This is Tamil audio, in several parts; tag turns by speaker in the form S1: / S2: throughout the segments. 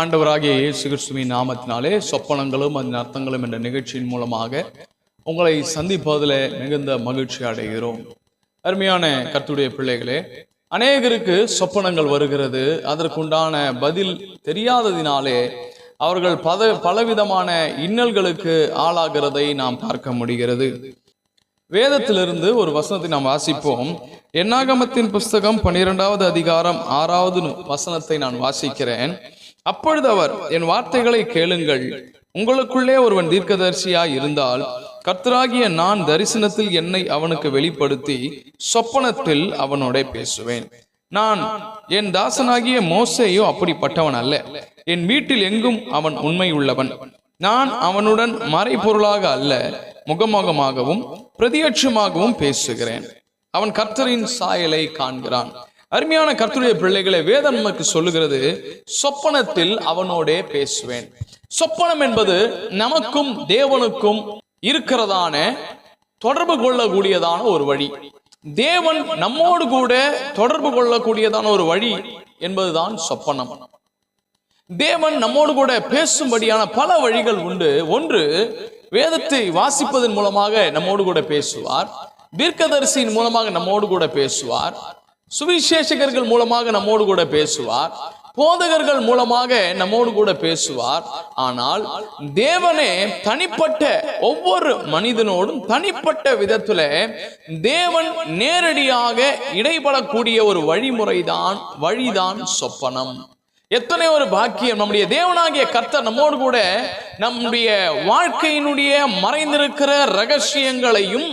S1: ஆண்டவராகிய இயேசு கிறிஸ்துவின் நாமத்தினாலே சொப்பனங்களும் அதன் அர்த்தங்களும் என்ற நிகழ்ச்சியின் மூலமாக உங்களை சந்திப்பதில் மிகுந்த மகிழ்ச்சி அடைகிறோம் அருமையான கத்துடைய பிள்ளைகளே அநேகருக்கு சொப்பனங்கள் வருகிறது அதற்குண்டான பதில் தெரியாததினாலே அவர்கள் பத பலவிதமான இன்னல்களுக்கு ஆளாகிறதை நாம் பார்க்க முடிகிறது வேதத்திலிருந்து ஒரு வசனத்தை நாம் வாசிப்போம் எண்ணாகமத்தின் புஸ்தகம் பன்னிரெண்டாவது அதிகாரம் ஆறாவது வசனத்தை நான் வாசிக்கிறேன் அப்பொழுது அவர் என் வார்த்தைகளை கேளுங்கள் உங்களுக்குள்ளே ஒருவன் தீர்க்கதரிசியாய் இருந்தால் கர்த்தராகிய நான் தரிசனத்தில் என்னை அவனுக்கு வெளிப்படுத்தி சொப்பனத்தில் அவனோட பேசுவேன் நான் என் தாசனாகிய மோசையோ அப்படிப்பட்டவன் அல்ல என் வீட்டில் எங்கும் அவன் உண்மை உள்ளவன் நான் அவனுடன் மறைபொருளாக அல்ல முகமுகமாகவும் பிரதியட்சமாகவும் பேசுகிறேன் அவன் கர்த்தரின் சாயலை காண்கிறான் அருமையான கர்த்துடைய பிள்ளைகளை வேதம் நமக்கு சொல்லுகிறது சொப்பனத்தில் அவனோடே பேசுவேன் சொப்பனம் என்பது நமக்கும் தேவனுக்கும் இருக்கிறதான தொடர்பு கொள்ளக்கூடியதான ஒரு வழி தேவன் நம்மோடு கூட தொடர்பு கொள்ளக்கூடியதான ஒரு வழி என்பதுதான் சொப்பனம் தேவன் நம்மோடு கூட பேசும்படியான பல வழிகள் உண்டு ஒன்று வேதத்தை வாசிப்பதன் மூலமாக நம்மோடு கூட பேசுவார் தீர்க்கதரிசியின் மூலமாக நம்மோடு கூட பேசுவார் சுவிசேஷகர்கள் மூலமாக நம்மோடு கூட பேசுவார் போதகர்கள் மூலமாக நம்மோடு கூட பேசுவார் ஆனால் தேவனே தனிப்பட்ட ஒவ்வொரு மனிதனோடும் தனிப்பட்ட விதத்துல தேவன் நேரடியாக இடைபடக்கூடிய ஒரு வழிமுறைதான் வழிதான் சொப்பனம் எத்தனை ஒரு பாக்கியம் நம்முடைய தேவனாகிய கர்த்தர் நம்மோடு கூட நம்முடைய வாழ்க்கையினுடைய மறைந்திருக்கிற ரகசியங்களையும்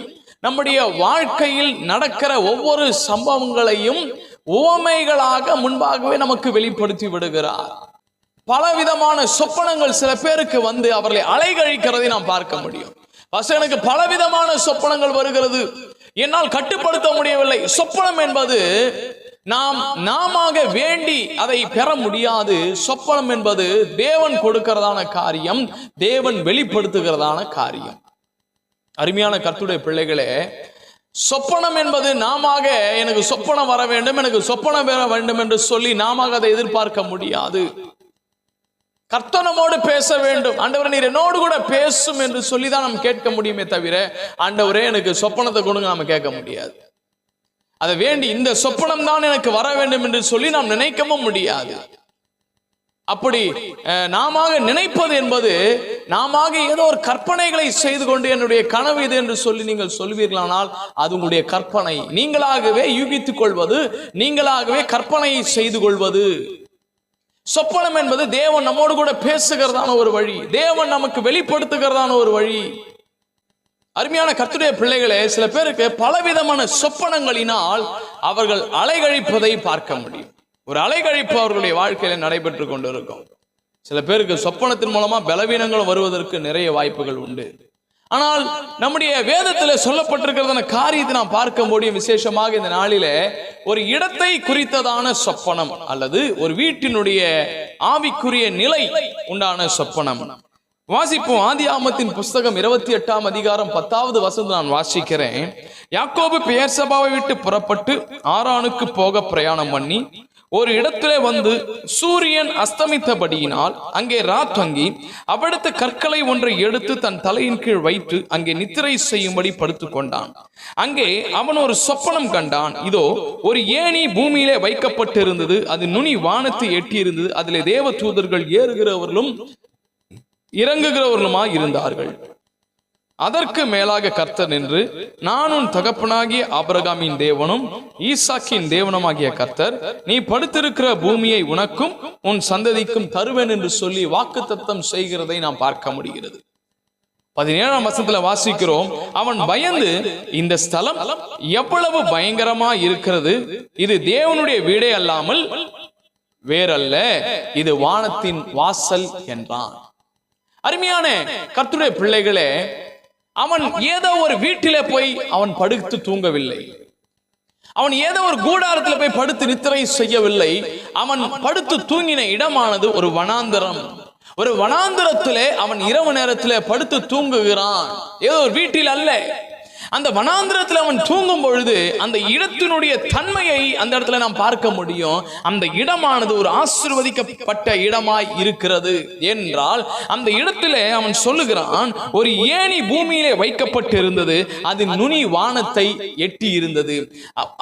S1: நம்முடைய வாழ்க்கையில் நடக்கிற ஒவ்வொரு சம்பவங்களையும் உவமைகளாக முன்பாகவே நமக்கு வெளிப்படுத்தி விடுகிறார் பலவிதமான சொப்பனங்கள் சில பேருக்கு வந்து அவர்களை அலைகழிக்கிறதை நாம் பார்க்க முடியும் எனக்கு பலவிதமான சொப்பனங்கள் வருகிறது என்னால் கட்டுப்படுத்த முடியவில்லை சொப்பனம் என்பது நாம் நாம வேண்டி அதை பெற முடியாது சொப்பனம் என்பது தேவன் கொடுக்கிறதான காரியம் தேவன் வெளிப்படுத்துகிறதான காரியம் அருமையான கத்துடைய பிள்ளைகளே சொப்பனம் என்பது நாம எனக்கு சொப்பனம் வர வேண்டும் எனக்கு சொப்பனம் வர வேண்டும் என்று சொல்லி நாம அதை எதிர்பார்க்க முடியாது கர்த்தனமோடு பேச வேண்டும் ஆண்டவரே நீர் என்னோடு கூட பேசும் என்று சொல்லி தான் நாம் கேட்க முடியுமே தவிர ஆண்டவரே எனக்கு சொப்பனத்தை கொடுங்க நாம கேட்க முடியாது அதை வேண்டி இந்த சொப்பனம் தான் எனக்கு வர வேண்டும் என்று சொல்லி நாம் நினைக்கவும் முடியாது அப்படி நாம நினைப்பது என்பது நாம ஏதோ ஒரு கற்பனைகளை செய்து கொண்டு என்னுடைய கனவு இது என்று சொல்லி நீங்கள் சொல்வீர்களானால் அது உங்களுடைய கற்பனை நீங்களாகவே யூகித்துக் கொள்வது நீங்களாகவே கற்பனையை செய்து கொள்வது சொப்பனம் என்பது தேவன் நம்மோடு கூட பேசுகிறதான ஒரு வழி தேவன் நமக்கு வெளிப்படுத்துகிறதான ஒரு வழி அருமையான கத்துடைய பிள்ளைகளே சில பேருக்கு பலவிதமான சொப்பனங்களினால் அவர்கள் அலைகழிப்பதை பார்க்க முடியும் ஒரு அலைகழிப்பு அவர்களுடைய வாழ்க்கையில நடைபெற்று கொண்டு இருக்கும் சில பேருக்கு சொப்பனத்தின் மூலமா பலவீனங்களும் வருவதற்கு நிறைய வாய்ப்புகள் உண்டு ஆனால் நம்முடைய வேதத்தில் சொல்லப்பட்டிருக்கிறது காரியத்தை நாம் பார்க்க முடியும் விசேஷமாக இந்த நாளில ஒரு இடத்தை குறித்ததான சொப்பனம் அல்லது ஒரு வீட்டினுடைய ஆவிக்குரிய நிலை உண்டான சொப்பனம் வாசிப்போம் ஆதி ஆமத்தின் புஸ்தகம் இருபத்தி எட்டாம் அதிகாரம் பத்தாவது வசந்து நான் வாசிக்கிறேன் யாக்கோபு பேர்சபாவை விட்டு புறப்பட்டு ஆறானுக்கு போக பிரயாணம் பண்ணி ஒரு இடத்திலே வந்து சூரியன் அஸ்தமித்தபடியினால் அங்கே ராத்வங்கி அவ்விடத்து கற்களை ஒன்றை எடுத்து தன் தலையின் கீழ் வைத்து அங்கே நித்திரை செய்யும்படி படுத்து கொண்டான் அங்கே அவன் ஒரு சொப்பனம் கண்டான் இதோ ஒரு ஏணி பூமியிலே வைக்கப்பட்டிருந்தது அது நுனி வானத்தை எட்டியிருந்தது அதிலே தேவ தூதர்கள் ஏறுகிறவர்களும் இறங்குகிறவர்களுமாய் இருந்தார்கள் அதற்கு மேலாக கர்த்தர் நின்று நானும் தகப்பனாகிய அபரகாமின் தேவனும் ஈசாக்கின் தேவனுமாகிய கர்த்தர் நீ படுத்திருக்கிற பூமியை உனக்கும் உன் சந்ததிக்கும் தருவேன் என்று சொல்லி வாக்கு தத்தம் செய்கிறதை நாம் பார்க்க முடிகிறது பதினேழாம் வருஷத்துல வாசிக்கிறோம் அவன் பயந்து இந்த ஸ்தலம் எவ்வளவு பயங்கரமா இருக்கிறது இது தேவனுடைய வீடே அல்லாமல் வேறல்ல இது வானத்தின் வாசல் என்றான் அருமையான கர்த்துடைய பிள்ளைகளே அவன் ஏதோ ஒரு வீட்டிலே போய் அவன் படுத்து தூங்கவில்லை அவன் ஏதோ ஒரு கூடாரத்தில் போய் படுத்து நித்திரை செய்யவில்லை அவன் படுத்து தூங்கின இடமானது ஒரு வனாந்தரம் ஒரு வனாந்தரத்திலே அவன் இரவு நேரத்திலே படுத்து தூங்குகிறான் ஏதோ ஒரு வீட்டில் அல்ல அந்த வனாந்திரத்தில் அவன் தூங்கும் பொழுது அந்த இடத்தினுடைய தன்மையை அந்த இடத்துல நாம் பார்க்க முடியும் அந்த இடமானது ஒரு ஆசிர்வதிக்கப்பட்ட இடமாய் இருக்கிறது என்றால் அந்த இடத்துல அவன் சொல்லுகிறான் ஒரு ஏணி பூமியிலே வைக்கப்பட்டு இருந்தது அது நுனி வானத்தை எட்டி இருந்தது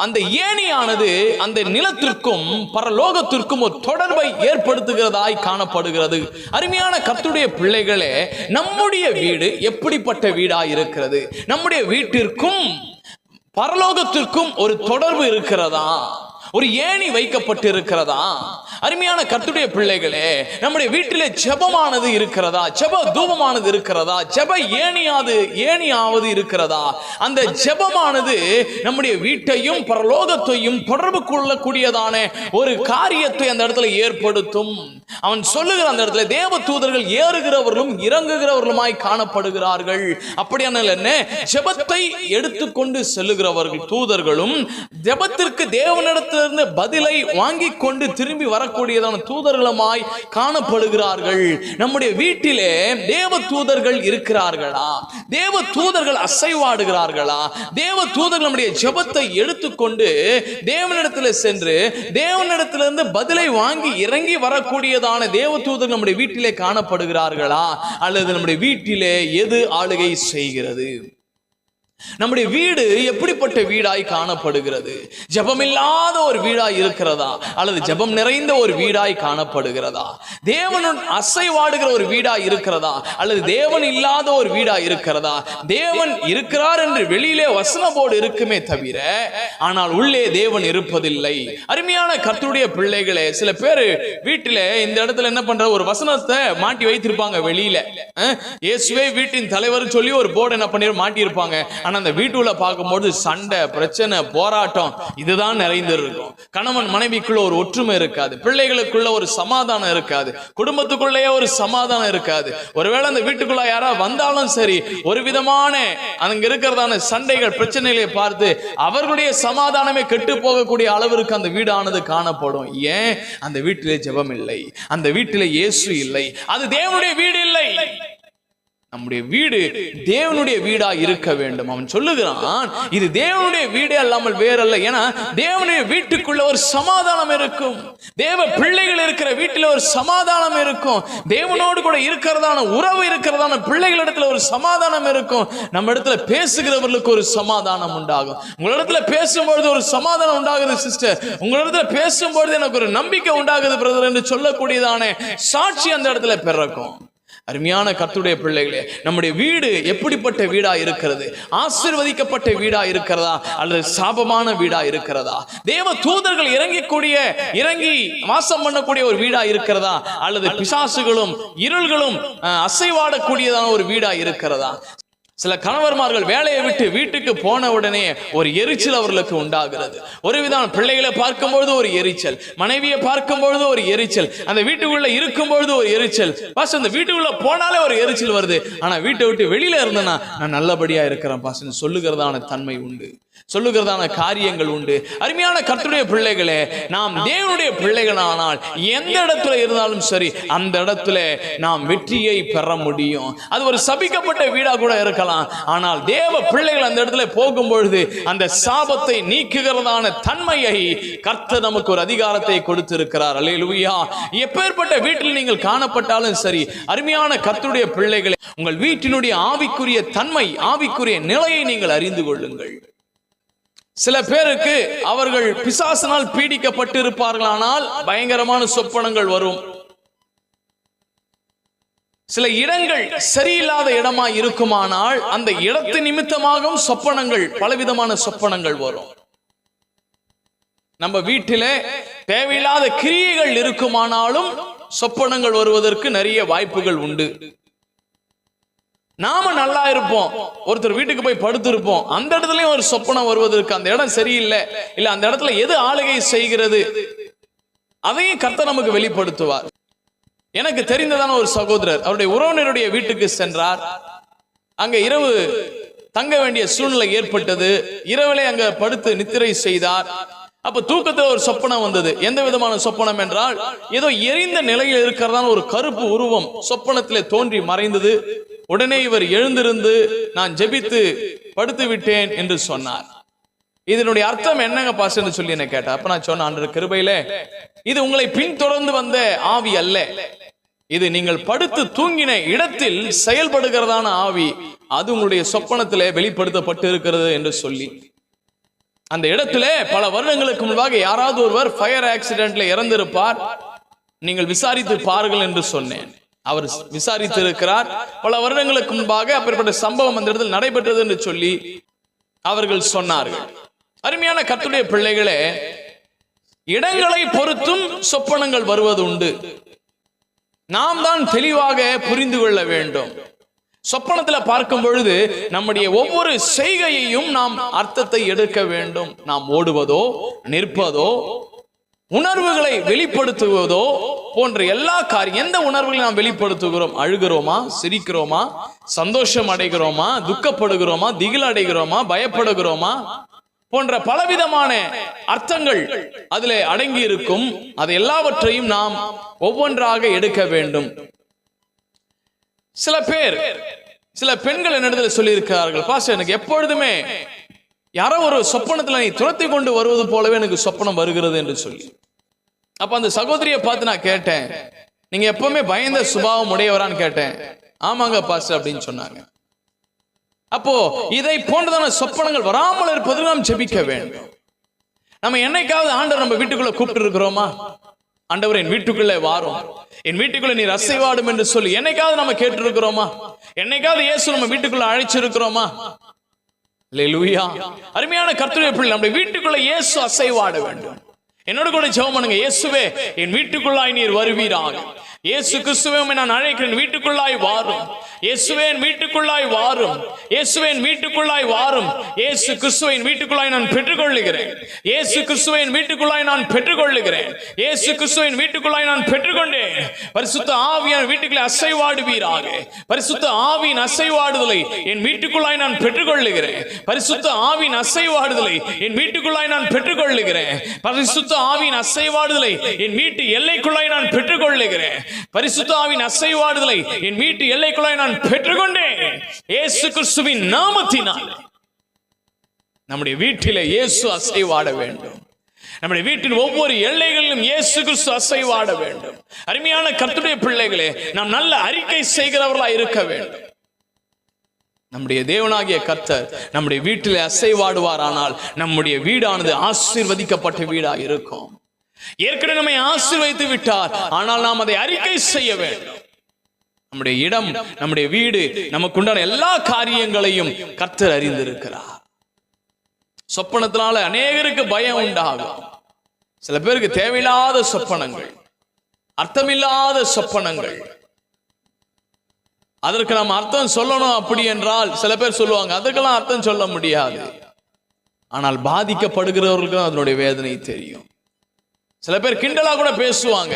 S1: அந்த ஏணியானது அந்த நிலத்திற்கும் பரலோகத்திற்கும் ஒரு தொடர்பை ஏற்படுத்துகிறதாய் காணப்படுகிறது அருமையான கத்துடைய பிள்ளைகளே நம்முடைய வீடு எப்படிப்பட்ட வீடாய் இருக்கிறது நம்முடைய வீட்டு வீட்டிற்கும் பரலோகத்திற்கும் ஒரு தொடர்பு இருக்கிறதா ஒரு ஏணி வைக்கப்பட்டு இருக்கிறதா அருமையான கத்துடைய பிள்ளைகளே நம்முடைய வீட்டிலே ஜெபமானது இருக்கிறதா ஜெப தூபமானது இருக்கிறதா ஜெப ஏனியாது ஏனியாவது இருக்கிறதா அந்த ஜெபமானது நம்முடைய வீட்டையும் பரலோகத்தையும் தொடர்பு கொள்ளக்கூடியதான ஒரு காரியத்தை அந்த இடத்துல ஏற்படுத்தும் அவன் சொல்லுகிற அந்த இடத்துல தேவ தூதர்கள் ஏறுகிறவர்களும் இறங்குகிறவர்களுமாய் காணப்படுகிறார்கள் அப்படியான ஜெபத்தை எடுத்துக்கொண்டு செல்லுகிறவர்கள் தூதர்களும் ஜெபத்திற்கு தேவனிடத்திலிருந்து பதிலை வாங்கி கொண்டு திரும்பி வர வரக்கூடியதான தூதர்களமாய் காணப்படுகிறார்கள் நம்முடைய வீட்டிலே தேவ தூதர்கள் இருக்கிறார்களா தேவ தூதர்கள் அசைவாடுகிறார்களா தேவ தூதர்கள் நம்முடைய ஜபத்தை எடுத்துக்கொண்டு தேவனிடத்தில் சென்று தேவனிடத்திலிருந்து பதிலை வாங்கி இறங்கி வரக்கூடியதான தேவ தூதர்கள் நம்முடைய வீட்டிலே காணப்படுகிறார்களா அல்லது நம்முடைய வீட்டிலே எது ஆளுகை செய்கிறது நம்முடைய வீடு எப்படிப்பட்ட வீடாய் காணப்படுகிறது ஜபமில்லாத ஒரு வீடாய் இருக்கிறதா அல்லது ஜபம் நிறைந்த ஒரு வீடாய் காணப்படுகிறதா தேவனுடன் அசைவாடுகிற ஒரு வீடாய் இருக்கிறதா அல்லது தேவன் இல்லாத ஒரு வீடாய் இருக்கிறதா தேவன் இருக்கிறார் என்று வெளியிலே வசன போர்டு இருக்குமே தவிர ஆனால் உள்ளே தேவன் இருப்பதில்லை அருமையான கர்த்துடைய பிள்ளைகளே சில பேர் வீட்டில் இந்த இடத்துல என்ன பண்ற ஒரு வசனத்தை மாட்டி வைத்திருப்பாங்க வெளியில இயேசுவே வீட்டின் தலைவர் சொல்லி ஒரு போர்டு என்ன பண்ணி மாட்டி இருப்பாங்க ஆனால் அந்த வீட்டுக்குள்ள பார்க்கும்போது சண்டை பிரச்சனை போராட்டம் இதுதான் நிறைந்திருக்கும் கணவன் மனைவிக்குள்ள ஒரு ஒற்றுமை இருக்காது பிள்ளைகளுக்குள்ள ஒரு சமாதானம் இருக்காது குடும்பத்துக்குள்ளேயே ஒரு சமாதானம் இருக்காது ஒருவேளை அந்த வீட்டுக்குள்ள யாரா வந்தாலும் சரி ஒரு விதமான அங்க இருக்கிறதான சண்டைகள் பிரச்சனைகளை பார்த்து அவர்களுடைய சமாதானமே கெட்டு போகக்கூடிய அளவிற்கு அந்த வீடானது காணப்படும் ஏன் அந்த வீட்டிலே ஜெபம் இல்லை அந்த வீட்டிலே இயேசு இல்லை அது தேவனுடைய வீடு இல்லை நம்முடைய வீடு தேவனுடைய வீடா இருக்க வேண்டும் அவன் சொல்லுகிறான் இது தேவனுடைய வீடே அல்லாமல் வேறல்ல ஏன்னா தேவனுடைய வீட்டுக்குள்ள ஒரு சமாதானம் இருக்கும் தேவ பிள்ளைகள் இருக்கிற வீட்டில் ஒரு சமாதானம் இருக்கும் தேவனோடு கூட இருக்கிறதான உறவு இருக்கிறதான பிள்ளைகள் இடத்துல ஒரு சமாதானம் இருக்கும் நம்ம இடத்துல பேசுகிறவர்களுக்கு ஒரு சமாதானம் உண்டாகும் உங்களிடத்துல பேசும்பொழுது ஒரு சமாதானம் உண்டாகுது சிஸ்டர் உங்களிடத்துல பேசும்பொழுது எனக்கு ஒரு நம்பிக்கை உண்டாகுது பிரதர் என்று சொல்லக்கூடியதான சாட்சி அந்த இடத்துல பிறக்கும் அருமையான கத்துடைய பிள்ளைகளே நம்முடைய வீடு எப்படிப்பட்ட வீடா இருக்கிறது ஆசிர்வதிக்கப்பட்ட வீடா இருக்கிறதா அல்லது சாபமான வீடா இருக்கிறதா தேவ தூதர்கள் இறங்கக்கூடிய இறங்கி வாசம் பண்ணக்கூடிய ஒரு வீடா இருக்கிறதா அல்லது பிசாசுகளும் இருள்களும் அசைவாடக்கூடியதான ஒரு வீடா இருக்கிறதா சில கணவர்மார்கள் வேலையை விட்டு வீட்டுக்கு போன உடனே ஒரு எரிச்சல் அவர்களுக்கு உண்டாகிறது விதம் பிள்ளைகளை பார்க்கும்பொழுது ஒரு எரிச்சல் மனைவியை பார்க்கும்பொழுது ஒரு எரிச்சல் அந்த வீட்டுக்குள்ள இருக்கும்பொழுது ஒரு எரிச்சல் பாச அந்த வீட்டுக்குள்ள போனாலே ஒரு எரிச்சல் வருது ஆனா வீட்டை விட்டு வெளியில இருந்தேன்னா நான் நல்லபடியா இருக்கிறேன் பாஸ் சொல்லுகிறதான தன்மை உண்டு சொல்லுகிறதான காரியங்கள் உண்டு அருமையான கர்த்தருடைய பிள்ளைகளே நாம் தேவனுடைய பிள்ளைகளானால் எந்த இடத்துல இருந்தாலும் சரி அந்த இடத்துல நாம் வெற்றியை பெற முடியும் அது ஒரு சபிக்கப்பட்ட வீடா கூட இருக்கலாம் இருக்கலாம் ஆனால் தேவ பிள்ளைகள் அந்த இடத்துல போகும் பொழுது அந்த சாபத்தை நீக்குகிறதான தன்மையை கர்த்த நமக்கு ஒரு அதிகாரத்தை கொடுத்திருக்கிறார் அலையலுயா எப்பேற்பட்ட வீட்டில் நீங்கள் காணப்பட்டாலும் சரி அருமையான கர்த்துடைய பிள்ளைகளை உங்கள் வீட்டினுடைய ஆவிக்குரிய தன்மை ஆவிக்குரிய நிலையை நீங்கள் அறிந்து கொள்ளுங்கள் சில பேருக்கு அவர்கள் பிசாசனால் பீடிக்கப்பட்டு இருப்பார்களானால் பயங்கரமான சொப்பனங்கள் வரும் சில இடங்கள் சரியில்லாத இடமா இருக்குமானால் அந்த இடத்து நிமித்தமாகவும் சொப்பனங்கள் பலவிதமான சொப்பனங்கள் வரும் நம்ம வீட்டில தேவையில்லாத கிரியைகள் இருக்குமானாலும் சொப்பனங்கள் வருவதற்கு நிறைய வாய்ப்புகள் உண்டு நாம நல்லா இருப்போம் ஒருத்தர் வீட்டுக்கு போய் படுத்திருப்போம் அந்த இடத்துலயும் ஒரு சொப்பனம் வருவதற்கு அந்த இடம் சரியில்லை இல்ல அந்த இடத்துல எது ஆளுகை செய்கிறது அதையும் கர்த்த நமக்கு வெளிப்படுத்துவார் எனக்கு தெரிந்ததான ஒரு சகோதரர் அவருடைய உறவினருடைய வீட்டுக்கு சென்றார் அங்க இரவு தங்க வேண்டிய சூழ்நிலை ஏற்பட்டது இரவிலே அங்க படுத்து நித்திரை செய்தார் அப்ப தூக்கத்துல ஒரு சொப்பனம் வந்தது எந்த விதமான சொப்பனம் என்றால் ஏதோ எரிந்த நிலையில் இருக்கிறதான ஒரு கருப்பு உருவம் சொப்பனத்திலே தோன்றி மறைந்தது உடனே இவர் எழுந்திருந்து நான் ஜெபித்து படுத்து விட்டேன் என்று சொன்னார் இதனுடைய அர்த்தம் என்னங்க பாஸ்டர்னு சொல்லி என்ன கேட்டா அப்ப நான் சொன்ன ஆண்டு கிருபையில இது உங்களை பின்தொடர்ந்து வந்த ஆவி அல்ல இது நீங்கள் படுத்து தூங்கின இடத்தில் செயல்படுகிறதான ஆவி அது உங்களுடைய சொப்பனத்திலே வெளிப்படுத்தப்பட்டு இருக்கிறது என்று சொல்லி அந்த இடத்துல பல வருடங்களுக்கு முன்பாக யாராவது ஒருவர் ஃபயர் ஆக்சிடென்ட்ல இறந்திருப்பார் நீங்கள் விசாரித்து பாருங்கள் என்று சொன்னேன் அவர் விசாரித்து இருக்கிறார் பல வருடங்களுக்கு முன்பாக அப்படிப்பட்ட சம்பவம் அந்த இடத்தில் நடைபெற்றது என்று சொல்லி அவர்கள் சொன்னார்கள் அருமையான கத்துடைய பிள்ளைகளே இடங்களை பொறுத்தும் சொப்பனங்கள் வருவது உண்டு நாம் தான் தெளிவாக புரிந்து கொள்ள வேண்டும் சொப்பனத்தில் பார்க்கும் பொழுது நம்முடைய ஒவ்வொரு செய்கையையும் நாம் அர்த்தத்தை எடுக்க வேண்டும் நாம் ஓடுவதோ நிற்பதோ உணர்வுகளை வெளிப்படுத்துவதோ போன்ற எல்லா காரியம் எந்த உணர்வுகளை நாம் வெளிப்படுத்துகிறோம் அழுகிறோமா சிரிக்கிறோமா சந்தோஷம் அடைகிறோமா துக்கப்படுகிறோமா திகில் அடைகிறோமா பயப்படுகிறோமா போன்ற பலவிதமான அர்த்தங்கள் அதில் அடங்கி இருக்கும் அது எல்லாவற்றையும் நாம் ஒவ்வொன்றாக எடுக்க வேண்டும் சில பேர் சில பெண்கள் என்னிடத்தில் சொல்லியிருக்கிறார்கள் பாச எனக்கு எப்பொழுதுமே யாரோ ஒரு சொப்பனத்தில் நீ துரத்தி கொண்டு வருவது போலவே எனக்கு சொப்பனம் வருகிறது என்று சொல்லி அப்ப அந்த சகோதரியை பார்த்து நான் கேட்டேன் நீங்க எப்பவுமே பயந்த சுபாவம் உடையவரான்னு கேட்டேன் ஆமாங்க பாஸ்டர் அப்படின்னு சொன்னாங்க அப்போ இதை போன்றதான சொப்பனங்கள் வராமல் இருப்பதற்கு நாம் ஜெபிக்க வேண்டும் நம்ம என்னைக்காவது ஆண்டர் நம்ம வீட்டுக்குள்ள கூப்பிட்டு இருக்கிறோமா ஆண்டவர் என் வீட்டுக்குள்ளே வாரும் என் வீட்டுக்குள்ள நீர் அசைவாடும் என்று சொல்லி என்னைக்காவது நம்ம கேட்டு இருக்கிறோமா என்னைக்காவது இயேசு நம்ம வீட்டுக்குள்ள அழைச்சிருக்கிறோமா லூயா அருமையான கருத்து பிள்ளை நம்முடைய வீட்டுக்குள்ள இயேசு அசைவாட வேண்டும் என்னோட கூட ஜெவம் பண்ணுங்க இயேசுவே என் வீட்டுக்குள்ளாய் நீர் வருவீராக இயேசு கிறிஸ்துவை நான் அழைக்கிறேன் வீட்டுக்குள்ளாய் வாரும் இயேசுவேன் வீட்டுக்குள்ளாய் வாரும் இயேசுவேன் வீட்டுக்குள்ளாய் வாரும் இயேசு கிறிஸ்துவின் வீட்டுக்குள்ளாய் நான் பெற்றுக்கொள்ளுகிறேன் இயேசு கிறிஸ்துவின் வீட்டுக்குள்ளாய் நான் பெற்றுக்கொள்ளுகிறேன் இயேசு கிறிஸ்துவின் வீட்டுக்குள்ளாய் நான் பெற்றுக்கொண்டேன் பரிசுத்த ஆவியான வீட்டுக்குள்ளே அசைவாடுவீராக பரிசுத்த ஆவியின் அசைவாடுதலை என் வீட்டுக்குள்ளாய் நான் பெற்றுக்கொள்ளுகிறேன் பரிசுத்த ஆவியின் அசைவாடுதலை என் வீட்டுக்குள்ளாய் நான் பெற்றுக்கொள்ளுகிறேன் பரிசுத்த ஆவியின் அசைவாடுதலை என் வீட்டு எல்லைக்குள்ளாய் நான் பெற்றுக்கொள்ளுகிறேன் பரிசுத்தாவின் அசைவாடுதலை என் வீட்டு எல்லைக்குள்ளாய் நான் பெற்றுக்கொண்டேன் இயேசு கிறிஸ்துவின் நாமத்தினால் நம்முடைய வீட்டிலே இயேசு அசைவாட வேண்டும் நம்முடைய வீட்டின் ஒவ்வொரு எல்லைகளிலும் இயேசு கிறிஸ்து அசைவாட வேண்டும் அருமையான கர்த்துடைய பிள்ளைகளே நாம் நல்ல அறிக்கை செய்கிறவர்களாக இருக்க வேண்டும் நம்முடைய தேவனாகிய கர்த்தர் நம்முடைய வீட்டில் அசைவாடுவார் ஆனால் நம்முடைய வீடானது ஆசீர்வதிக்கப்பட்ட வீடாக இருக்கும் ஏற்கனவே நம்மை வைத்து விட்டார் ஆனால் நாம் அதை அறிக்கை செய்ய வேண்டும் நம்முடைய இடம் நம்முடைய வீடு நமக்குண்டான எல்லா காரியங்களையும் கர்த்தர் அறிந்திருக்கிறார் சொப்பனத்தினால அநேகருக்கு பயம் உண்டாகும் சில பேருக்கு தேவையில்லாத சொப்பனங்கள் அர்த்தமில்லாத சொப்பனங்கள் அதற்கு நாம் அர்த்தம் சொல்லணும் அப்படி என்றால் சில பேர் சொல்லுவாங்க அதுக்கெல்லாம் அர்த்தம் சொல்ல முடியாது ஆனால் பாதிக்கப்படுகிறவர்களுக்கு அதனுடைய வேதனை தெரியும் சில பேர் கிண்டலா கூட பேசுவாங்க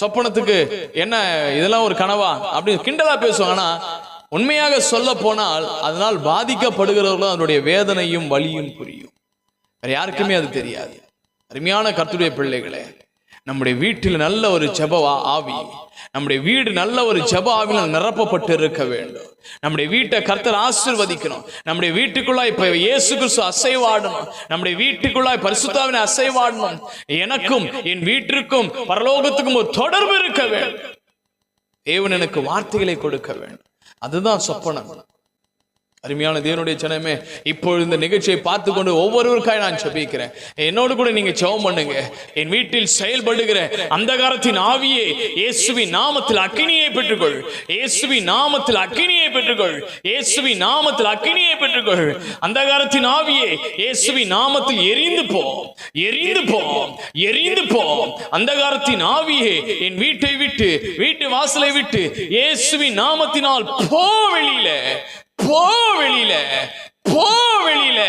S1: சொப்பனத்துக்கு என்ன இதெல்லாம் ஒரு கனவா அப்படின்னு கிண்டலா பேசுவாங்க ஆனா உண்மையாக சொல்ல போனால் அதனால் பாதிக்கப்படுகிறவர்களும் அதனுடைய வேதனையும் வலியும் புரியும் வேற யாருக்குமே அது தெரியாது அருமையான கத்துடைய பிள்ளைகளே நம்முடைய வீட்டில் நல்ல ஒரு ஜப ஆவி நம்முடைய வீடு நல்ல ஒரு ஜப ஆவினால் நிரப்பப்பட்டு இருக்க வேண்டும் நம்முடைய வீட்டை கர்த்தர் ஆசிர்வதிக்கணும் நம்முடைய வீட்டுக்குள்ளாய் இப்போ இயேசு கிறிஸ்து அசைவாடணும் நம்முடைய வீட்டுக்குள்ளாய் பரிசுத்தாவினை அசைவாடணும் எனக்கும் என் வீட்டிற்கும் பரலோகத்துக்கும் ஒரு தொடர்பு இருக்க வேண்டும் தேவன் எனக்கு வார்த்தைகளை கொடுக்க வேண்டும் அதுதான் சொப்பனம் அருமையான தேவனுடைய சனமே இப்பொழுது இந்த நிகழ்ச்சியை பார்த்து கொண்டு ஒவ்வொருவருக்காக நான் சபிக்கிறேன் என்னோடு கூட நீங்க செவம் பண்ணுங்க என் வீட்டில் செயல்படுகிற அந்தகாரத்தின் ஆவியே இயேசுவி நாமத்தில் அக்கினியை பெற்றுக்கொள் இயேசுவி நாமத்தில் அக்கினியை பெற்றுக்கொள் இயேசுவி நாமத்தில் அக்கினியை பெற்றுக்கொள் அந்தகாரத்தின் ஆவியே இயேசுவி நாமத்தில் எரிந்து போ எரிந்து போ எரிந்து போ அந்தகாரத்தின் ஆவியே என் வீட்டை விட்டு வீட்டு வாசலை விட்டு இயேசுவி நாமத்தினால் போ வெளியில போ வெளியில போ வெளியில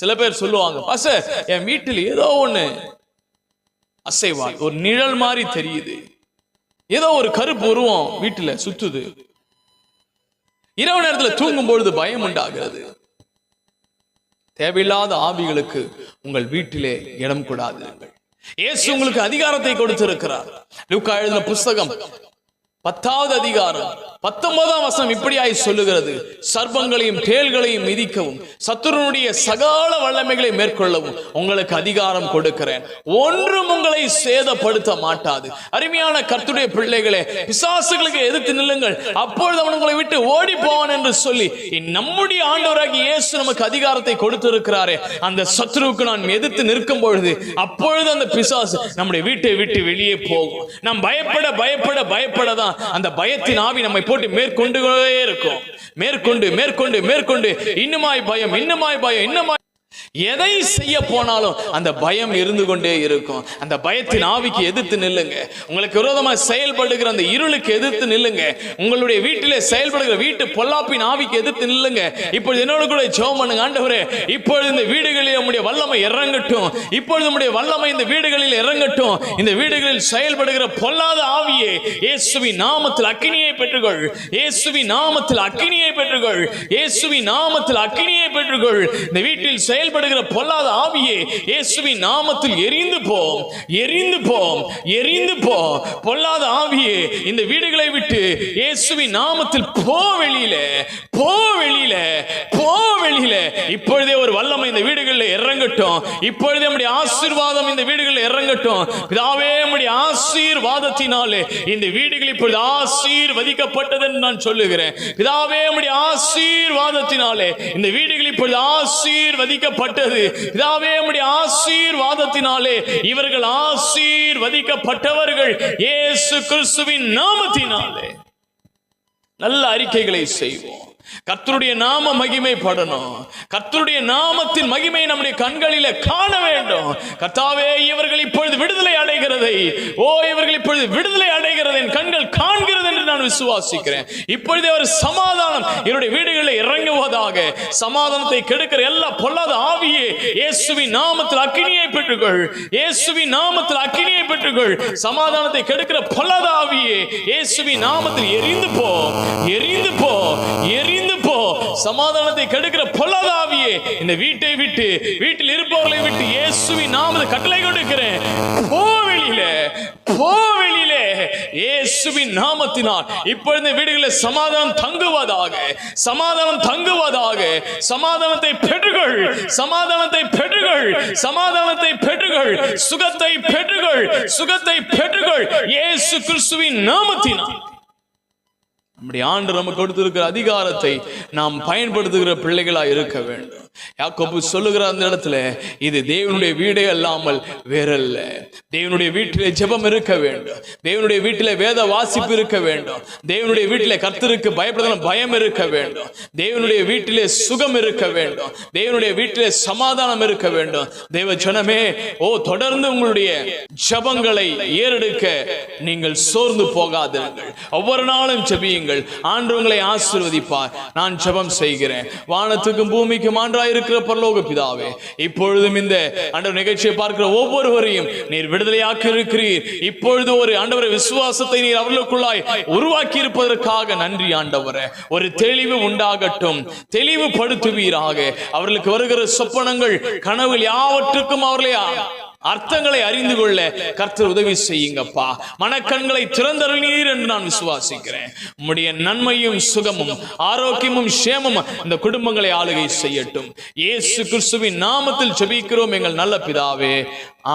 S1: சில பேர் சொல்லுவாங்க பாச என் வீட்டில் ஏதோ ஒண்ணு அசைவா ஒரு நிழல் மாதிரி தெரியுது ஏதோ ஒரு கருப்பு உருவம் வீட்டுல சுத்துது இரவு நேரத்துல தூங்கும் பொழுது பயம் உண்டாகிறது தேவையில்லாத ஆவிகளுக்கு உங்கள் வீட்டிலே இடம் கூடாது இயேசு உங்களுக்கு அதிகாரத்தை கொடுத்திருக்கிறார் லுக்கா எழுதின புஸ்தகம் பத்தாவது அதிகாரம் பத்தொன்பதாம் வசனம் இப்படியாய் சொல்லுகிறது சர்பங்களையும் கேள்களையும் மிதிக்கவும் சத்துருனுடைய சகால வல்லமைகளை மேற்கொள்ளவும் உங்களுக்கு அதிகாரம் கொடுக்கிறேன் ஒன்றும் உங்களை சேதப்படுத்த மாட்டாது அருமையான கர்த்துடைய பிள்ளைகளே பிசாசுகளுக்கு எதிர்த்து நில்லுங்கள் அப்பொழுது அவன் உங்களை விட்டு ஓடி போவான் என்று சொல்லி நம்முடைய ஆண்டவராகி இயேசு நமக்கு அதிகாரத்தை கொடுத்திருக்கிறாரே அந்த சத்ருவுக்கு நான் எதிர்த்து நிற்கும் பொழுது அப்பொழுது அந்த பிசாசு நம்முடைய வீட்டை விட்டு வெளியே போகும் நாம் பயப்பட பயப்பட பயப்பட தான் அந்த பயத்தின் ஆவி நம்மை போட்டு மேற்கொண்டு இருக்கும் மேற்கொண்டு மேற்கொண்டு மேற்கொண்டு இன்னுமாய் பயம் இன்னுமாய் பயம் இன்னமாய் எதை செய்ய போனாலும் அந்த பயம் இருந்து கொண்டே இருக்கும் அந்த பயத்தின் ஆவிக்கு எதிர்த்து நில்லுங்க உங்களுக்கு விரோதமா செயல்படுகிற அந்த இருளுக்கு எதிர்த்து நில்லுங்க உங்களுடைய வீட்டிலே செயல்படுகிற வீட்டு பொல்லாப்பின் ஆவிக்கு எதிர்த்து நில்லுங்க இப்பொழுது என்னோட கூட ஜோம் பண்ணுங்க ஆண்டவரே இப்பொழுது இந்த வீடுகளில் நம்முடைய வல்லமை இறங்கட்டும் இப்பொழுது நம்முடைய வல்லமை இந்த வீடுகளில் இறங்கட்டும் இந்த வீடுகளில் செயல்படுகிற பொல்லாத ஆவியே இயேசுவி நாமத்தில் அக்கினியை பெற்றுக்கொள் இயேசுவி நாமத்தில் அக்கினியை பெற்றுக்கொள் இயேசுவி நாமத்தில் அக்கினியை பெற்றுக்கொள் இந்த வீட்டில் செயல்படுகிற பொல்லாத ஆவியே இயேசுவின் நாமத்தில் எரிந்து போம் எரிந்து போம் எரிந்து போ பொல்லாத ஆவியே இந்த வீடுகளை விட்டு இயேசுவின் நாமத்தில் போ வெளியில போ வெளியில போ வெளியில இப்பொழுதே ஒரு வல்லமை இந்த வீடுகளில் இறங்கட்டும் இப்பொழுதே நம்முடைய ஆசீர்வாதம் இந்த வீடுகளில் இறங்கட்டும் பிதாவே நம்முடைய ஆசீர்வாதத்தினாலே இந்த வீடுகள் இப்பொழுது ஆசீர்வதிக்கப்பட்டது என்று நான் சொல்லுகிறேன் பிதாவே நம்முடைய ஆசீர்வாதத்தினாலே இந்த வீடுகள் இப்பொழுது ஆசீர்வதிக்கப்பட்டது பிதாவே நம்முடைய ஆசீர்வாதத்தினாலே இவர்கள் ஆசீர்வதிக்கப்பட்டவர்கள் இயேசு கிறிஸ்துவின் நாமத்தினாலே நல்ல அறிக்கைகளை செய்வோம் கத்தருடைய நாம மகிமைப்படணும் கத்தருடைய நாமத்தின் மகிமை நம்முடைய கண்களில காண வேண்டும் கத்தாவே இவர்கள் இப்பொழுது விடுதலை அடைகிறதை ஓ இவர்கள் இப்பொழுது விடுதலை அடைகிறதை கண்கள் காண்க நான் விசுவாசிக்கிறேன் இப்பொழுதே ஒரு சமாதானம் என்னுடைய வீடுகளில் இறங்குவதாக சமாதானத்தை கெடுக்கிற எல்லா பொல்லாத ஆவியே இயேசுவி நாமத்தில் அக்கினியை பெற்றுக்கொள் இயேசுவி நாமத்தில் அக்கினியை பெற்றுக்கொள் சமாதானத்தை கெடுக்கிற பொல்லாத ஆவியே இயேசுவி நாமத்தில் எரிந்து போ எரிந்து போ எரிந்து சமாதானத்தை கெடுக்கிற பொல்லாதாவியே இந்த வீட்டை விட்டு வீட்டில் இருப்பவர்களை விட்டு இயேசுவி நாம கட்டளை கொடுக்கிறேன் போ வெளியில போ வெளியில இயேசுவின் நாமத்தினால் இப்பொழுது வீடுகளில் சமாதானம் தங்குவதாக சமாதானம் தங்குவதாக சமாதானத்தை பெற்றுகள் சமாதானத்தை பெற்றுகள் சமாதானத்தை பெற்றுகள் சுகத்தை பெற்றுகள் சுகத்தை பெற்றுகள் இயேசு கிறிஸ்துவின் நாமத்தினால் நம்முடைய ஆண்டு நமக்கு கொடுத்திருக்கிற அதிகாரத்தை நாம் பயன்படுத்துகிற பிள்ளைகளா இருக்க வேண்டும் யாக்கோப்பு சொல்லுகிற அந்த இடத்துல இது தேவனுடைய வீடே அல்லாமல் வேறல்ல தேவனுடைய வீட்டிலே ஜெபம் இருக்க வேண்டும் தேவனுடைய வீட்டிலே வேத வாசிப்பு இருக்க வேண்டும் தேவனுடைய வீட்டிலே கர்த்தருக்கு பயப்படுதலும் பயம் இருக்க வேண்டும் தேவனுடைய வீட்டிலே சுகம் இருக்க வேண்டும் தேவனுடைய வீட்டிலே சமாதானம் இருக்க வேண்டும் தேவ ஜனமே ஓ தொடர்ந்து உங்களுடைய ஜபங்களை ஏறெடுக்க நீங்கள் சோர்ந்து போகாதீர்கள் ஒவ்வொரு நாளும் ஜபியுங்கள் கேளுங்கள் ஆண்டு உங்களை ஆசிர்வதிப்பார் நான் ஜபம் செய்கிறேன் வானத்துக்கும் பூமிக்கும் இருக்கிற பரலோக பிதாவே இப்பொழுதும் இந்த ஆண்டவர் நிகழ்ச்சியை பார்க்கிற ஒவ்வொருவரையும் நீர் விடுதலையாக்க இருக்கிறீர் இப்பொழுது ஒரு ஆண்டவர விசுவாசத்தை நீர் அவர்களுக்குள்ளாய் உருவாக்கி இருப்பதற்காக நன்றி ஆண்டவர ஒரு தெளிவு உண்டாகட்டும் தெளிவுபடுத்துவீராக அவர்களுக்கு வருகிற சொப்பனங்கள் கனவு யாவற்றுக்கும் அவர்களை அர்த்தங்களை அறிந்து கொள்ள கர்த்தர் உதவி செய்யுங்கப்பா மனக்கண்களை திறந்தருளீர் என்று நான் விசுவாசிக்கிறேன் உம்முடைய நன்மையும் சுகமும் ஆரோக்கியமும் சேமமும் இந்த குடும்பங்களை ஆளுகை செய்யட்டும் ஏசு கிறிஸ்துவின் நாமத்தில் செபிக்கிறோம் எங்கள் நல்ல பிதாவே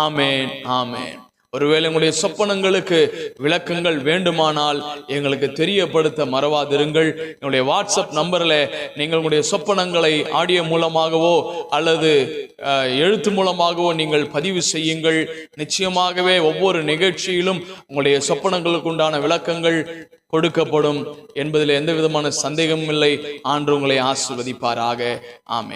S1: ஆமேன் ஆமேன் ஒருவேளை உங்களுடைய சொப்பனங்களுக்கு விளக்கங்கள் வேண்டுமானால் எங்களுக்கு தெரியப்படுத்த மறவாதிருங்கள் என்னுடைய வாட்ஸ்அப் நம்பரில் நீங்கள் உங்களுடைய சொப்பனங்களை ஆடியோ மூலமாகவோ அல்லது எழுத்து மூலமாகவோ நீங்கள் பதிவு செய்யுங்கள் நிச்சயமாகவே ஒவ்வொரு நிகழ்ச்சியிலும் உங்களுடைய சொப்பனங்களுக்கு உண்டான விளக்கங்கள் கொடுக்கப்படும் என்பதில் எந்த விதமான சந்தேகமும் இல்லை ஆண்டு உங்களை ஆசிர்வதிப்பாராக ஆமே